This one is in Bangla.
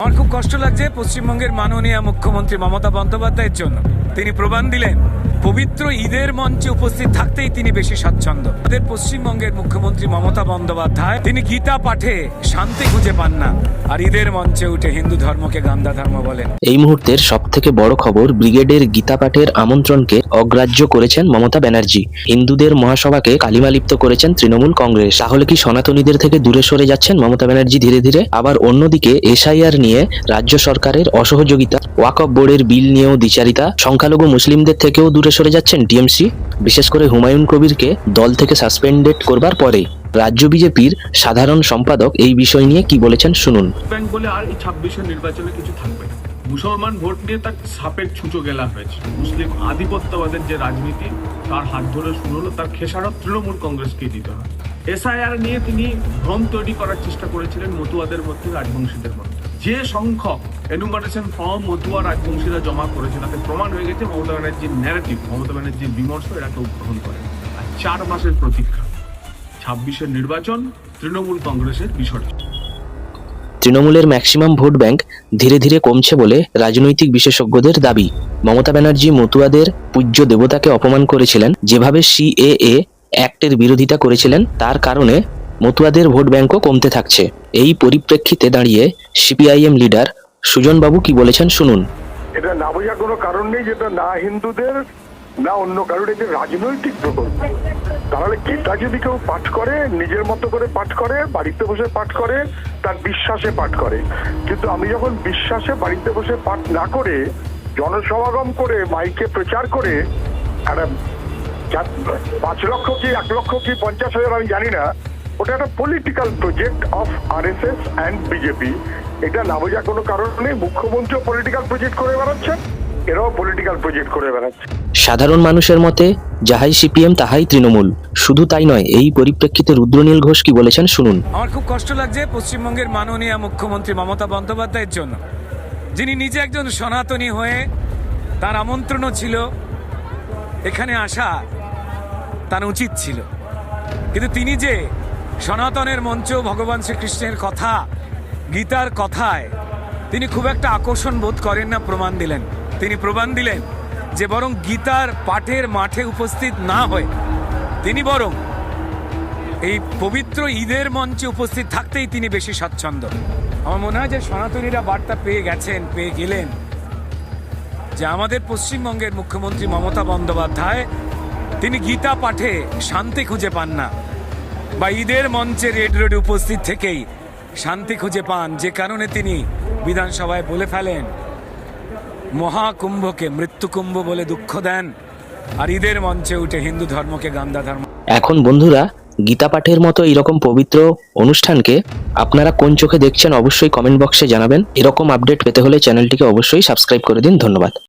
আমার খুব কষ্ট লাগছে পশ্চিমবঙ্গের মাননীয় মুখ্যমন্ত্রী মমতা বন্দ্যোপাধ্যায়ের জন্য। তিনি প্রমাণ দিলেন। পবিত্র ঈদের মঞ্চে উপস্থিত থাকতেই তিনি বেশি স্বাচ্ছন্দ্য। আমাদের পশ্চিমবঙ্গের মুখ্যমন্ত্রী মমতা বন্দ্যোপাধ্যায়, তিনি গীতা পাঠে শান্তি খুঁজে পান না। আর ঈদের মঞ্চে উঠে হিন্দু ধর্মকে গান্দা ধর্ম বলেন। এই মুহূর্তের সব থেকে বড় খবর ব্রিগেডের গীতা পাঠের আমন্ত্রণকে অগ্রাহ্য করেছেন মমতা ব্যানার্জি। হিন্দুদের মহাসভাকে কালিমালিপ্ত করেছেন তৃণমূল কংগ্রেস। তাহলে কি সনাতনীদের থেকে দূরে সরে যাচ্ছেন মমতা ব্যানার্জি ধীরে ধীরে? আবার অন্যদিকে এসআইআর নিয়ে রাজ্য সরকারের অসহযোগিতা, ওয়াকফ বোর্ডের বিল নিয়েও দ্বিচারিতা, সংখ্যালঘু মুসলিমদের থেকেও দূরে সরে যাচ্ছেন টিএমসি বিশেষ করে হুমায়ুন কবিরকে দল থেকে সাসপেন্ডেড করবার পরে রাজ্য বিজেপির সাধারণ সম্পাদক এই বিষয় নিয়ে কি বলেছেন শুনুন। বলে আর এই নির্বাচনে কিছু থাকবে না। মুসলমান ভোট নিয়ে তার সাপের ছুঁচো গেলা হয়েছে। মুসলিম আধিপত্যবাদের যে রাজনীতি, তার হাত ধরে শুরু হলো তার খেসারত তৃণমূল কংগ্রেসকে দিতে হয় এসআইআর নিয়ে তিনি ভ্রম তৈরি করার চেষ্টা করেছিলেন মতুয়াদের মধ্যে, রাজবংশীদের মধ্যে। যে সংখ্যক এনুমারেশন ফর্ম মতুয়া রাজবংশীরা জমা করেছে তাতে প্রমাণ হয়ে গেছে মমতা ব্যানার্জির ন্যারেটিভ মমতা ব্যানার্জির বিমর্শ এরা কেউ গ্রহণ করে আর চার মাসের প্রতীক্ষা, ছাব্বিশের নির্বাচন, তৃণমূল কংগ্রেসের বিসর্জন। তৃণমূলের ম্যাক্সিমাম ভোট ব্যাংক ধীরে ধীরে কমছে বলে রাজনৈতিক বিশেষজ্ঞদের দাবি। মমতা ব্যানার্জি মতুয়াদের পূজ্য দেবতাকে অপমান করেছিলেন, যেভাবে সিএএ অ্যাক্টের বিরোধিতা করেছিলেন, তার কারণে মতুয়াদের ভোট ব্যাংকও কমতে থাকছে। এই পরিপ্রেক্ষিতে দাঁড়িয়ে সিপিআইএম লিডার সুজনবাবু কি বলেছেন শুনুন। এটা না বোঝার কোনো কারণ নেই যেটা না হিন্দুদের, না অন্য কারোর, এটা রাজনৈতিক প্রকল্প। তাহলে গীতা যদি কেউ পাঠ করে, নিজের মতো করে পাঠ করে, বাড়িতে বসে পাঠ করে, তার বিশ্বাসে পাঠ করে। কিন্তু আমি যখন বিশ্বাসে বাড়িতে বসে পাঠ না করে, জনসমাগম করে, মাইকে প্রচার করে, একটা পাঁচ লক্ষ কি, এক লক্ষ কি, পঞ্চাশ হাজার আমি জানি না ওটা একটা political project of R S S and BJP এটা না বোঝার কোনো কারণ নেই মুখ্যমন্ত্রীও পলিটিক্যাল প্রজেক্ট করে বেড়াচ্ছেন এরাও পলিটিক্যাল প্রজেক্ট করে বেড়াচ্ছে। সাধারণ মানুষের মতে যাহাই সিপিএম তাহাই তৃণমূল। শুধু তাই নয় এই পরিপ্রেক্ষিতে রুদ্রনীল ঘোষ কি বলেছেন শুনুন। আমার খুব কষ্ট লাগছে পশ্চিমবঙ্গের মাননীয় মুখ্যমন্ত্রী মমতা বন্দ্যোপাধ্যায়ের জন্য। যিনি নিজে একজন সনাতনী হয়ে তার আমন্ত্রণও ছিল এখানে আসা তার উচিত ছিল। কিন্তু তিনি যে সনাতনের মঞ্চ ভগবান শ্রীকৃষ্ণের কথা, গীতার কথায় তিনি খুব একটা আকর্ষণ বোধ করেন না, প্রমাণ দিলেন। তিনি প্রমাণ দিলেন যে বরং গীতার পাঠের মাঠে উপস্থিত না হয়ে তিনি বরং এই পবিত্র ঈদের মঞ্চে উপস্থিত থাকতেই তিনি বেশি স্বাচ্ছন্দ্য। আমার মনে হয় যে সনাতনীরা বার্তা পেয়ে গেছেন, পেয়ে গেলেন যে আমাদের পশ্চিমবঙ্গের মুখ্যমন্ত্রী মমতা বন্দ্যোপাধ্যায়, তিনি গীতা পাঠে শান্তি খুঁজে পান না। বা ঈদের মঞ্চে রেড রোডে উপস্থিত থেকেই শান্তি খুঁজে পান, যে কারণে তিনি বিধানসভায় বলে ফেলেন, মহাকুম্ভকে মৃত্যুকুম্ভ বলে দুঃখ দেন আর ঈদের মঞ্চে উঠে হিন্দু ধর্মকে গান্দা ধর্ম এখন বন্ধুরা, গীতা পাঠের মতো এরকম পবিত্র অনুষ্ঠানকে আপনারা কোন চোখে দেখছেন অবশ্যই কমেন্ট বক্সে জানাবেন। এরকম আপডেট পেতে হলে চ্যানেলটিকে অবশ্যই সাবস্ক্রাইব করে দিন। ধন্যবাদ।